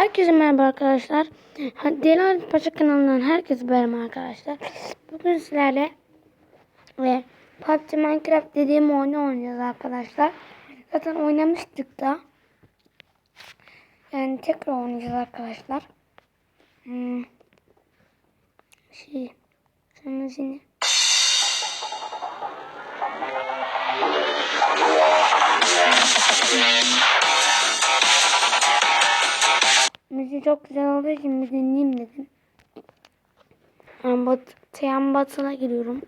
Herkese merhaba arkadaşlar. Delal Paşa kanalından herkese merhaba arkadaşlar. Bugün sizlerle ve PUBG Minecraft dediğim oyunu oynayacağız arkadaşlar. Zaten oynamıştık da. Yani tekrar oynayacağız arkadaşlar. Hmm. Şey, şunun seni. Müziği çok güzel olduğu için bir dinleyeyim dedim. Yani bat, Batı'na giriyorum.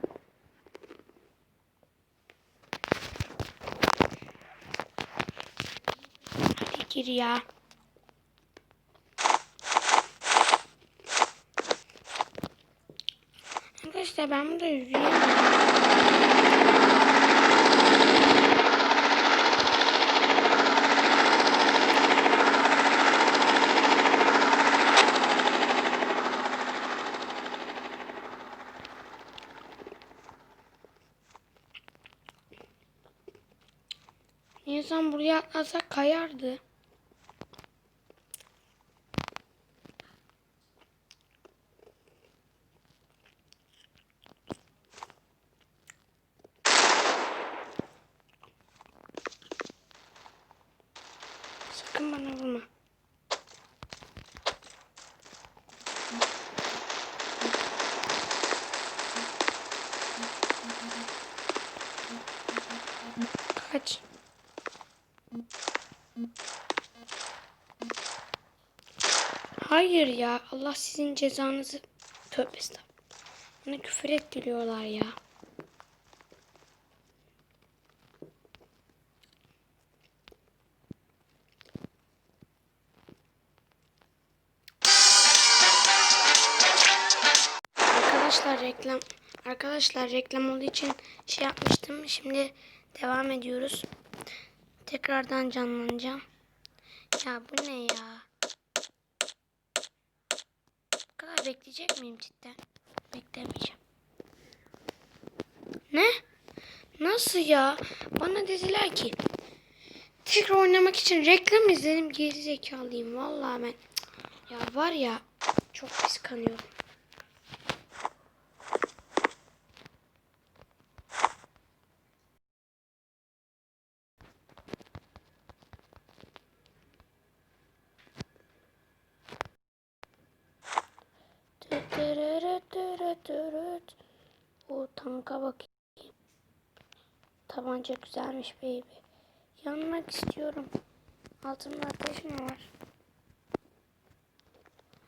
Hadi gir ya. Arkadaşlar ben burada yürüyeyim. Atlasak kayardı. Sakın bana vurma. Kaç. Hayır ya. Allah sizin cezanızı tövbe estağfurullah. Bana küfür ettiriyorlar ya. Arkadaşlar reklam arkadaşlar reklam olduğu için şey yapmıştım. Şimdi devam ediyoruz. Tekrardan canlanacağım. Ya bu ne ya? Bu kadar bekleyecek miyim cidden? Beklemeyeceğim. Ne? Nasıl ya? Bana dediler ki tekrar oynamak için reklam izledim. Geri zekalıyım. Vallahi ben. Ya var ya çok kıskanıyorum. Tütürütürütürüt. O tanka bakayım. Tabanca güzelmiş baby. Yanmak istiyorum. Altımda ateş mi var?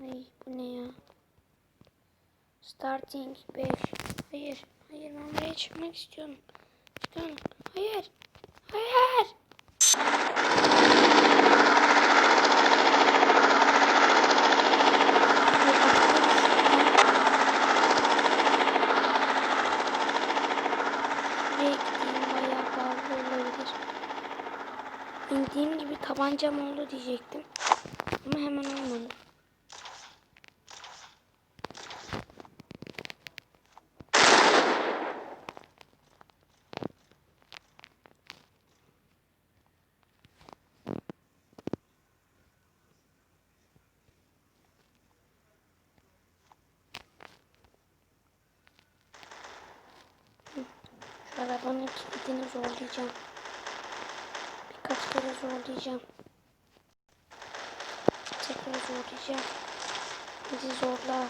Ay bu ne ya? Starting 5. Hayır. Hayır ben buraya çıkmak istiyorum. Çıkıyorum. Hayır. Hayır. Tabancam oldu diyecektim. Ama hemen olmadı. Arabanın kilidini zorlayacağım. Kere zorlayacağım. Tekrar zorlayacağım. Hadi zorla.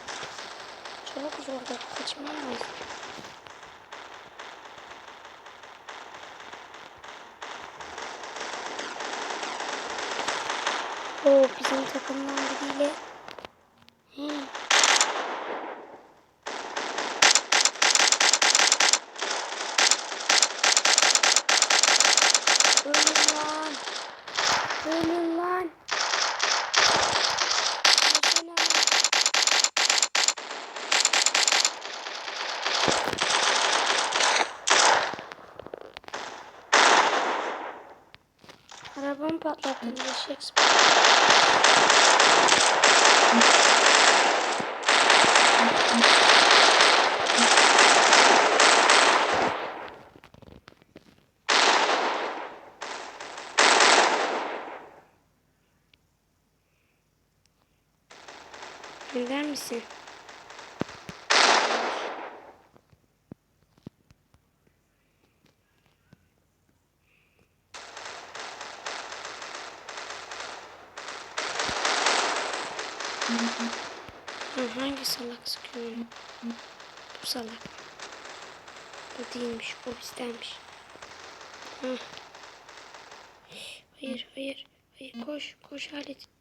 Çabuk zorla. Kaçmam lazım. Oo bizim takımdan biriyle. He. Arabamı patlattın eşek sıpa. Gönder misin? Ha, hangi salak sıkıyor? Bu salak. Bu değilmiş, bu bizdenmiş. Ha. Hayır, hayır, hayır, koş, koş Halit.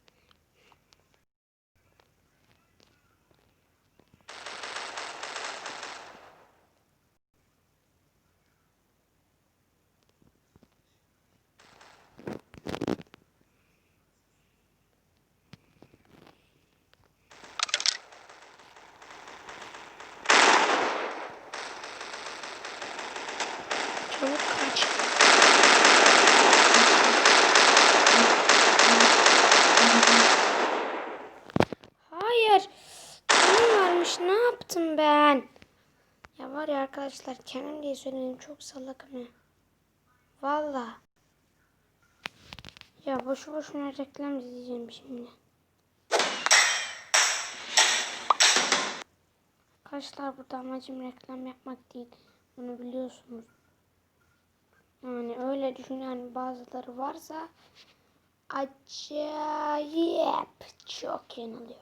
Hayır. Canım varmış. Ne yaptım ben? Ya var ya arkadaşlar kendim diye söyledim. Çok salakım ya. Valla. Ya boşu boşuna reklam izleyeceğim şimdi. Arkadaşlar burada amacım reklam yapmak değil. Bunu biliyorsunuz. Yani öyle düşünen bazıları varsa acayip çok yanılıyor.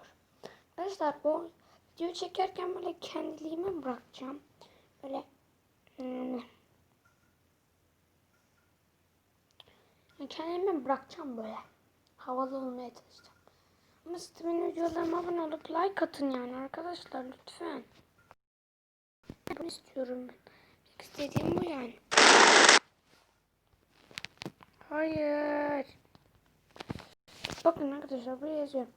Arkadaşlar o video çekerken böyle kendiliğime bırakacağım. Böyle yani kendime bırakacağım böyle. Havalı olmaya çalışacağım. Ama siz benim videolarıma abone olup like atın yani arkadaşlar lütfen. Bunu istiyorum ben. İstediğim bu yani. Hayır. Bakın arkadaşlar buraya yazıyorum.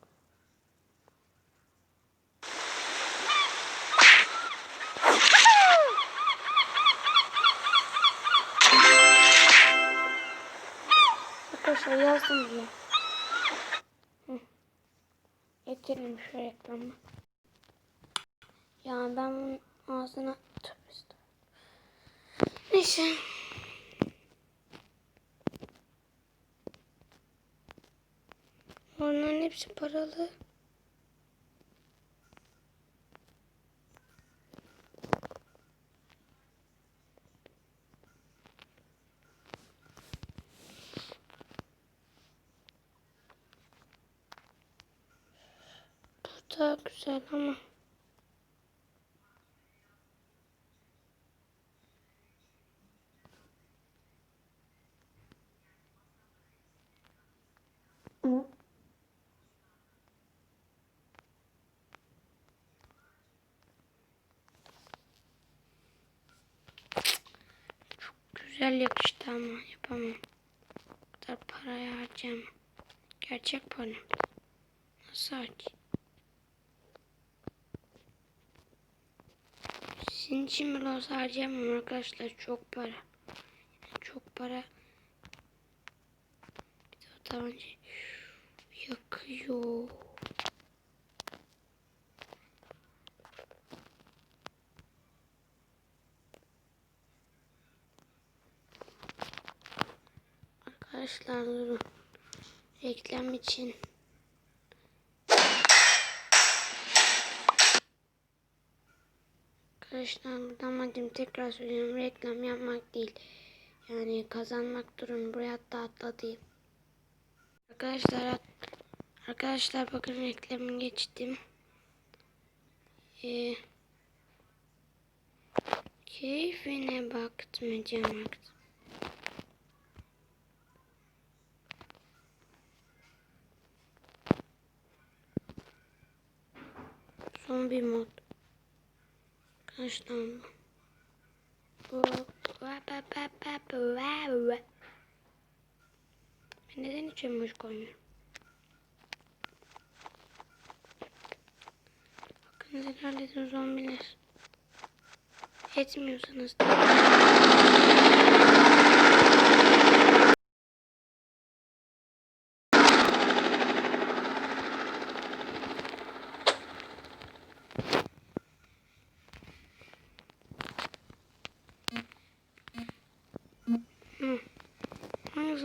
Arkadaşlar yazdım diye. Getirelim şu reklamı. Ya ben bunun ağzına tövbe. Neyse. Onların hepsi paralı. Bu da güzel ama. Güzel yakıştı ama yapamam. Bu kadar parayı harcayamam. Gerçek para. Nasıl harcayayım? Sizin için bile olsa harcayamam arkadaşlar. Çok para. Çok para. Bir de o tabanca yakıyor. Arkadaşlar durun. Reklam için. Arkadaşlar burada amacım tekrar söylüyorum reklam yapmak değil. Yani kazanmak durun. Buraya hatta atlatayım. Arkadaşlar arkadaşlar bakın reklamı geçtim. Ee, keyfine baktım baktım. Son bir mod. Kaç tane? Ben neden emoji koymuyorum? Bakın ilerledim zombiler. Etmiyorsanız da. Hı. Hangi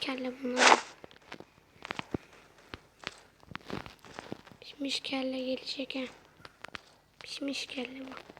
zombi lan o? Pişmiş Pişmiş kelle bunlar. Pişmiş kelle gelecek ha. Pişmiş kelle bu.